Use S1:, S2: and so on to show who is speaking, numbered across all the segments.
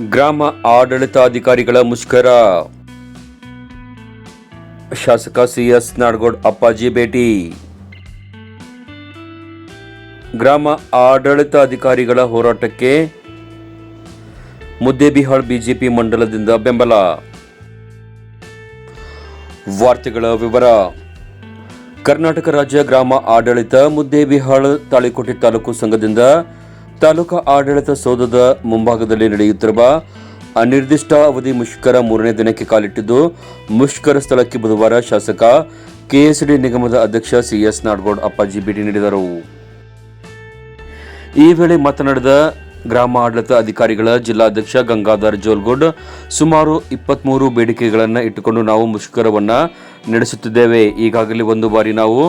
S1: ಗ್ರಾಮ ಆಡಳಿತಾಧಿಕಾರಿಗಳ ಮುಷ್ಕರ. ಶಾಸಕ ಸಿಎಸ್ ನಾಡಗೌಡ್ ಅಪ್ಪಾಜಿ ಭೇಟಿ. ಗ್ರಾಮ ಆಡಳಿತಾಧಿಕಾರಿಗಳ ಹೋರಾಟಕ್ಕೆ ಮುದ್ದೇಬಿಹಾಳ್ ಬಿಜೆಪಿ ಮಂಡಲದಿಂದ ಬೆಂಬಲ. ವಾರ್ತೆಗಳ ವಿವರ. ಕರ್ನಾಟಕ ರಾಜ್ಯ ಗ್ರಾಮ ಆಡಳಿತ ಮುದ್ದೇಬಿಹಾಳ್ ತಾಳಿಕೋಟೆ ತಾಲೂಕು ಸಂಘದಿಂದ ತಾಲೂಕಾ ಆಡಳಿತ ಸೌಧದ ಮುಂಭಾಗದಲ್ಲಿ ನಡೆಯುತ್ತಿರುವ ಅನಿರ್ದಿಷ್ಟ ಅವಧಿ ಮುಷ್ಕರ ಮೂರನೇ ದಿನಕ್ಕೆ ಕಾಲಿಟ್ಟಿದ್ದು, ಮುಷ್ಕರ ಸ್ಥಳಕ್ಕೆ ಬುಧವಾರ ಶಾಸಕ ಕೆಎಸ್ಡಿ ನಿಗಮದ ಅಧ್ಯಕ್ಷ ಸಿಎಸ್ ನಾಡಗೌಡ್ ಅಪ್ಪಾಜಿ ಭೇಟಿ ನೀಡಿದರು. ಈ ವೇಳೆ ಮಾತನಾಡಿದ ಗ್ರಾಮ ಆಡಳಿತ ಅಧಿಕಾರಿಗಳ ಜಿಲ್ಲಾಧ್ಯಕ್ಷ ಗಂಗಾಧರ್ ಜೋಲ್ಗುಡ್, ಸುಮಾರು ಇಪ್ಪತ್ಮೂರು ಬೇಡಿಕೆಗಳನ್ನು ಇಟ್ಟುಕೊಂಡು ನಾವು ಮುಷ್ಕರವನ್ನು ನಡೆಸುತ್ತಿದ್ದೇವೆ. ಈಗಾಗಲೇ ಒಂದು ಬಾರಿ ನಾವು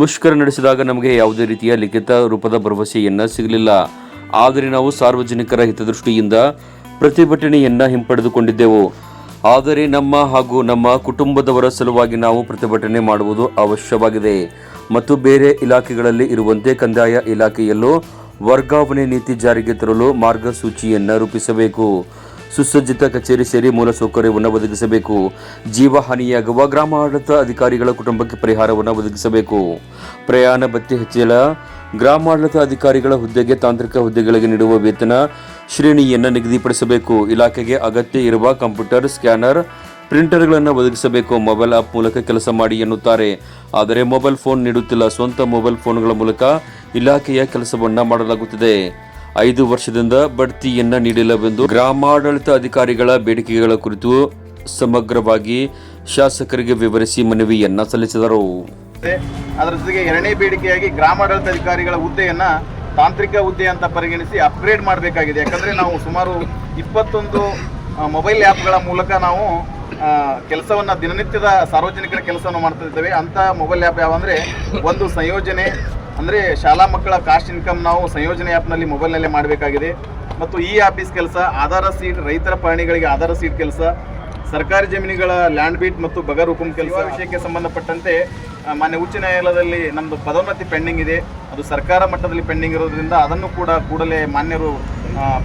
S1: ಮುಷ್ಕರ ನಡೆಸಿದಾಗ ನಮಗೆ ಯಾವುದೇ ರೀತಿಯ ಲಿಖಿತ ರೂಪದ ಭರವಸೆಯನ್ನು ಸಿಗಲಿಲ್ಲ. ಆದರೆ ನಾವು ಸಾರ್ವಜನಿಕರ ಹಿತದೃಷ್ಟಿಯಿಂದ ಪ್ರತಿಭಟನೆಯನ್ನ ಹಿಂಪಡೆದುಕೊಂಡಿದ್ದೆವು. ಆದರೆ ನಮ್ಮ ಹಾಗೂ ನಮ್ಮ ಕುಟುಂಬದವರ ಸಲುವಾಗಿ ನಾವು ಪ್ರತಿಭಟನೆ ಮಾಡುವುದು ಅವಶ್ಯವಾಗಿದೆ. ಮತ್ತು ಬೇರೆ ಇಲಾಖೆಗಳಲ್ಲಿ ಇರುವಂತೆ ಕಂದಾಯ ಇಲಾಖೆಯಲ್ಲೂ ವರ್ಗಾವಣೆ ನೀತಿ ಜಾರಿಗೆ ತರಲು ಮಾರ್ಗಸೂಚಿಯನ್ನು ರೂಪಿಸಬೇಕು. ಸುಸಜ್ಜಿತ ಕಚೇರಿ ಸೇರಿ ಮೂಲಸೌಕರ್ಯವನ್ನು ಒದಗಿಸಬೇಕು. ಜೀವಹಾನಿಯಾಗುವ ಗ್ರಾಮಾಡಳಿತ ಅಧಿಕಾರಿಗಳ ಕುಟುಂಬಕ್ಕೆ ಪರಿಹಾರವನ್ನು ಒದಗಿಸಬೇಕು. ಪ್ರಯಾಣ ಭತ್ಯೆ ಹೆಚ್ಚಳ ಗ್ರಾಮಾಡಳಿತ ಅಧಿಕಾರಿಗಳ ಹುದ್ದೆಗೆ ತಾಂತ್ರಿಕ ಹುದ್ದೆಗಳಿಗೆ ನೀಡುವ ವೇತನ ಶ್ರೇಣಿಯನ್ನು ನಿಗದಿಪಡಿಸಬೇಕು. ಇಲಾಖೆಗೆ ಅಗತ್ಯ ಇರುವ ಕಂಪ್ಯೂಟರ್, ಸ್ಕ್ಯಾನರ್, ಪ್ರಿಂಟರ್ಗಳನ್ನು ಒದಗಿಸಬೇಕು. ಮೊಬೈಲ್ ಆಪ್ ಮೂಲಕ ಕೆಲಸ ಮಾಡಿ ಎನ್ನುತ್ತಾರೆ. ಆದರೆ ಮೊಬೈಲ್ ಫೋನ್ ನೀಡುತ್ತಿಲ್ಲ. ಸ್ವಂತ ಮೊಬೈಲ್ ಫೋನ್ಗಳ ಮೂಲಕ ಇಲಾಖೆಯ ಕೆಲಸವನ್ನು ಮಾಡಲಾಗುತ್ತಿದೆ. ಐದು ವರ್ಷದಿಂದ ಬಡ್ತಿಯನ್ನು ನೀಡಿಲ್ಲವೆಂದು ಗ್ರಾಮಾಡಳಿತ ಅಧಿಕಾರಿಗಳ ಬೇಡಿಕೆಗಳ ಕುರಿತು ಸಮಗ್ರವಾಗಿ ಶಾಸಕರಿಗೆ ವಿವರಿಸಿ ಮನವಿಯನ್ನು ಸಲ್ಲಿಸಿದರು.
S2: ಇದೆ. ಅದರ ಜೊತೆಗೆ ಎರಡನೇ ಬೇಡಿಕೆಯಾಗಿ ಗ್ರಾಮಾಡಳಿತ ಅಧಿಕಾರಿಗಳ ಹುದ್ದೆಯನ್ನ ತಾಂತ್ರಿಕ ಹುದ್ದೆ ಅಂತ ಪರಿಗಣಿಸಿ ಅಪ್ಗ್ರೇಡ್ ಮಾಡಬೇಕಾಗಿದೆ. ಯಾಕಂದ್ರೆ ನಾವು ಸುಮಾರು ಇಪ್ಪತ್ತೊಂದು ಮೊಬೈಲ್ ಆ್ಯಪ್ಗಳ ಮೂಲಕ ನಾವು ಕೆಲಸವನ್ನು ದಿನನಿತ್ಯದ ಸಾರ್ವಜನಿಕರ ಕೆಲಸವನ್ನು ಮಾಡ್ತಾ ಇದ್ದೇವೆ. ಅಂತ ಮೊಬೈಲ್ ಆ್ಯಪ್ ಯಾವಂದ್ರೆ ಒಂದು ಸಂಯೋಜನೆ, ಅಂದರೆ ಶಾಲಾ ಮಕ್ಕಳ ಕಾಸ್ಟ್ ಇನ್ಕಮ್ ನಾವು ಸಂಯೋಜನೆ ಆ್ಯಪ್ನಲ್ಲಿ ಮೊಬೈಲ್ನಲ್ಲೇ ಮಾಡಬೇಕಾಗಿದೆ. ಮತ್ತು ಈ ಆಫೀಸ್ ಕೆಲಸ, ಆಧಾರ ಸೀಟ್ ರೈತರ ಪ್ರಾಣಿಗಳಿಗೆ ಆಧಾರ ಸೀಟ್ ಕೆಲಸ, ಸರ್ಕಾರಿ ಜಮೀನುಗಳ ಲ್ಯಾಂಡ್ ಬೀಟ್ ಮತ್ತು ಬಗರ್ ಹುಕುಂ ಕೆಲಸ ವಿಷಯಕ್ಕೆ ಸಂಬಂಧಪಟ್ಟಂತೆ ಮಾನ್ಯ ಉಚ್ಚ ನ್ಯಾಯಾಲಯದಲ್ಲಿ ನಮ್ಮದು ಪದೋನ್ನತಿ ಪೆಂಡಿಂಗ್ ಇದೆ. ಅದು ಸರ್ಕಾರ ಮಟ್ಟದಲ್ಲಿ ಪೆಂಡಿಂಗ್ ಇರೋದ್ರಿಂದ ಅದನ್ನು ಕೂಡ ಕೂಡಲೇ ಮಾನ್ಯರು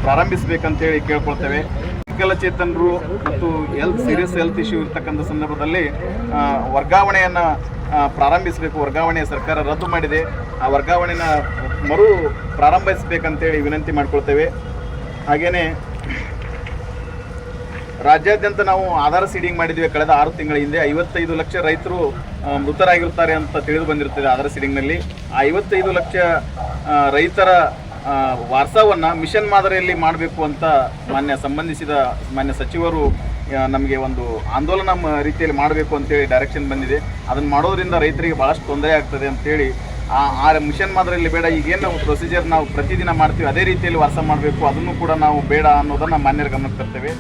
S2: ಪ್ರಾರಂಭಿಸಬೇಕಂತೇಳಿ ಕೇಳ್ಕೊಳ್ತೇವೆ. ವಿಕಲಚೇತನರು ಮತ್ತು ಹೆಲ್ತ್ ಸೀರಿಯಸ್ ಹೆಲ್ತ್ ಇಶ್ಯೂ ಇರ್ತಕ್ಕಂಥ ಸಂದರ್ಭದಲ್ಲಿ ವರ್ಗಾವಣೆಯನ್ನು ಪ್ರಾರಂಭಿಸಬೇಕು. ವರ್ಗಾವಣೆ ಸರ್ಕಾರ ರದ್ದು ಮಾಡಿದೆ. ಆ ವರ್ಗಾವಣೆನ ಮರು ಪ್ರಾರಂಭಿಸಬೇಕಂತೇಳಿ ವಿನಂತಿ ಮಾಡಿಕೊಳ್ತೇವೆ. ಹಾಗೆಯೇ ರಾಜ್ಯಾದ್ಯಂತ ನಾವು ಆಧಾರ ಸೀಡಿಂಗ್ ಮಾಡಿದ್ವಿ ಕಳೆದ ಆರು ತಿಂಗಳ ಹಿಂದೆ. ಐವತ್ತೈದು ಲಕ್ಷ ರೈತರು ಮೃತರಾಗಿರುತ್ತಾರೆ ಅಂತ ತಿಳಿದು ಬಂದಿರುತ್ತದೆ ಆಧಾರ ಸೀಡಿಂಗ್ನಲ್ಲಿ. ಆ ಐವತ್ತೈದು ಲಕ್ಷ ರೈತರ ವಾರ್ಸವನ್ನು ಮಿಷನ್ ಮಾದರಿಯಲ್ಲಿ ಮಾಡಬೇಕು ಅಂತ ಮಾನ್ಯ ಸಂಬಂಧಿಸಿದ, ಮಾನ್ಯ ಸಚಿವರು ನಮಗೆ ಒಂದು ಆಂದೋಲನ ರೀತಿಯಲ್ಲಿ ಮಾಡಬೇಕು ಅಂತೇಳಿ ಡೈರೆಕ್ಷನ್ ಬಂದಿದೆ. ಅದನ್ನು ಮಾಡೋದ್ರಿಂದ ರೈತರಿಗೆ ಭಾಳಷ್ಟು ತೊಂದರೆ ಆಗ್ತದೆ ಅಂತೇಳಿ ಆ ಆ ಮಿಷನ್ ಮಾದರಿಯಲ್ಲಿ ಬೇಡ. ಈಗೇನು ನಾವು ಪ್ರೊಸೀಜರ್ ನಾವು ಪ್ರತಿದಿನ ಮಾಡ್ತೀವಿ, ಅದೇ ರೀತಿಯಲ್ಲಿ ವಾರಸ ಮಾಡಬೇಕು. ಅದನ್ನು ಕೂಡ ನಾವು ಬೇಡ ಅನ್ನೋದನ್ನು ಮಾನ್ಯರ ಗಮನಕ್ಕೆ ತರ್ತೇವೆ.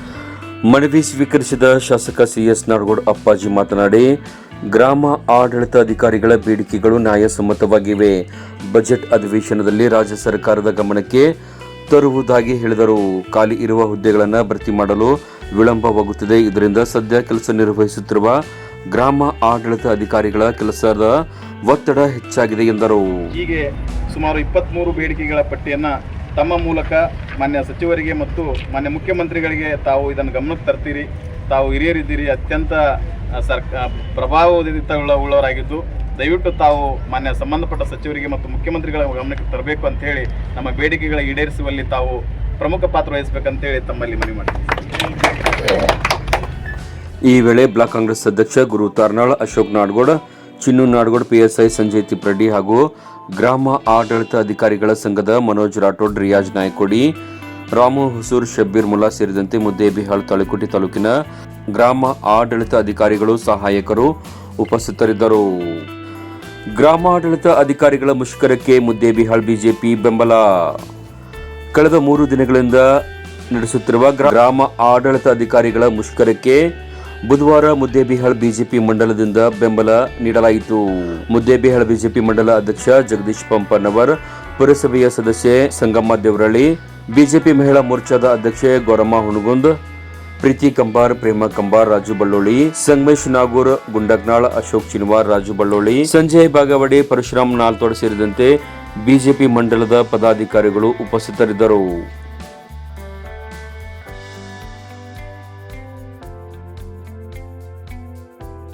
S1: ಮನವಿ ಸ್ವೀಕರಿಸಿದ ಶಾಸಕ ಸಿಎಸ್ ನಾಡಗೌಡ ಅಪ್ಪಾಜಿ ಮಾತನಾಡಿ, ಗ್ರಾಮ ಆಡಳಿತ ಅಧಿಕಾರಿಗಳ ಬೇಡಿಕೆಗಳು ನ್ಯಾಯಸಮ್ಮತವಾಗಿವೆ. ಬಜೆಟ್ ಅಧಿವೇಶನದಲ್ಲಿ ರಾಜ್ಯ ಸರ್ಕಾರದ ಗಮನಕ್ಕೆ ತರುವುದಾಗಿ ಹೇಳಿದರು. ಖಾಲಿ ಇರುವ ಹುದ್ದೆಗಳನ್ನು ಭರ್ತಿ ಮಾಡಲು ವಿಳಂಬವಾಗುತ್ತಿದೆ. ಇದರಿಂದ ಸದ್ಯ ಕೆಲಸ ನಿರ್ವಹಿಸುತ್ತಿರುವ ಗ್ರಾಮ ಆಡಳಿತ ಅಧಿಕಾರಿಗಳ ಕೆಲಸದ ಒತ್ತಡ ಹೆಚ್ಚಾಗಿದೆ ಎಂದರು.
S2: ಹೀಗೆ ಸುಮಾರು ಇಪ್ಪತ್ತ್ಮೂರು ಬೇಡಿಕೆಗಳ ಪಟ್ಟಿಯನ್ನು ತಮ್ಮ ಮೂಲಕ ಮಾನ್ಯ ಸಚಿವರಿಗೆ ಮತ್ತು ಮಾನ್ಯ ಮುಖ್ಯಮಂತ್ರಿಗಳಿಗೆ ತಾವು ಇದನ್ನು ಗಮನಕ್ಕೆ ತರ್ತೀರಿ. ತಾವು ಹಿರಿಯರಿದ್ದೀರಿ, ಅತ್ಯಂತ ಸರ್ಕಾ ಪ್ರಭಾವೋದಿತ ಉಳ್ಳವರಾಗಿದ್ದು ದಯವಿಟ್ಟು ತಾವು ಮಾನ್ಯ ಸಂಬಂಧಪಟ್ಟ ಸಚಿವರಿಗೆ ಮತ್ತು ಮುಖ್ಯಮಂತ್ರಿಗಳ ಗಮನಕ್ಕೆ ತರಬೇಕು ಅಂತ ಹೇಳಿ, ನಮ್ಮ ಬೇಡಿಕೆಗಳ ಈಡೇರಿಸುವಲ್ಲಿ ತಾವು ಪ್ರಮುಖ ಪಾತ್ರ ವಹಿಸಬೇಕಂತೇಳಿ ತಮ್ಮಲ್ಲಿ ಮನವಿ ಮಾಡ್ತೀನಿ.
S1: ಈ ವೇಳೆ ಬ್ಲಾಕ್ ಕಾಂಗ್ರೆಸ್ ಅಧ್ಯಕ್ಷ ಗುರು ತಾರ್ನಾಳ್ ಅಶೋಕ್ ನಾಡ್ಗೋಡ್ ಚಿನ್ನು ನಾಡ್ಗೋಡ್ ಪಿಎಸ್ಐ ಸಂಜಯ್ ತಿಪ್ರೆಡ್ಡಿ ಹಾಗೂ ಗ್ರಾಮ ಆಡಳಿತ ಅಧಿಕಾರಿಗಳ ಸಂಘದ ಮನೋಜ್ ರಾಠೋಡ್, ರಿಯಾಜ್ ನಾಯ್ಕೋಡಿ, ರಾಮು ಹುಸೂರ್, ಶಬ್ಬೀರ್ ಮುಲ್ಲಾ ಸೇರಿದಂತೆ ಮುದ್ದೇಬಿಹಾಳ್ ತಾಳಿಕೋಟೆ ತಾಲೂಕಿನ ಗ್ರಾಮ ಆಡಳಿತ ಅಧಿಕಾರಿಗಳು ಸಹಾಯಕರು ಉಪಸ್ಥಿತರಿದ್ದರು. ಗ್ರಾಮಾಡಳಿತ ಅಧಿಕಾರಿಗಳ ಮುಷ್ಕರಕ್ಕೆ ಮುದ್ದೇಬಿಹಾಳ್ ಬಿಜೆಪಿ ಬೆಂಬಲ. ಕಳೆದ ಮೂರು ದಿನಗಳಿಂದ ನಡೆಸುತ್ತಿರುವ ಗ್ರಾ- ಗ್ರಾಮ ಆಡಳಿತ ಅಧಿಕಾರಿಗಳ ಮುಷ್ಕರಕ್ಕೆ ಬುಧವಾರ ಮುದ್ದೇಬಿಹಾಳ್ ಬಿಜೆಪಿ ಮಂಡಲದಿಂದ ಬೆಂಬಲ ನೀಡಲಾಯಿತು. ಮುದ್ದೇಬಿಹಾಳ್ ಬಿಜೆಪಿ ಮಂಡಲ ಅಧ್ಯಕ್ಷ ಜಗದೀಶ್ ಪಂಪನವರ್, ಪುರಸಭೆಯ ಸದಸ್ಯೆ ಸಂಗಮ್ಮ ದೇವರಳ್ಳಿ, ಬಿಜೆಪಿ ಮಹಿಳಾ ಮೋರ್ಚಾದ ಅಧ್ಯಕ್ಷೆ ಗೌರಮ್ಮ ಹುಣಗುಂದ್, ಪ್ರೀತಿ ಕಂಬಾರ್, ಪ್ರೇಮ ಕಂಬಾರ್, ರಾಜು ಬಳ್ಳೋಳಿ, ಸಂಗಮೇಶ್ ನಾಗೂರ್, ಗುಂಡಗ್ನಾಳ್, ಅಶೋಕ್ ಚಿನ್ವಾರ್, ರಾಜು ಬಳ್ಳೋಳಿ, ಸಂಜಯ್ ಬಾಗವಡೆ, ಪರಶುರಾಮ್ ನಾಲ್ತೋಡ್ ಸೇರಿದಂತೆ ಬಿಜೆಪಿ ಮಂಡಲದ ಪದಾಧಿಕಾರಿಗಳು ಉಪಸ್ಥಿತರಿದ್ದರು.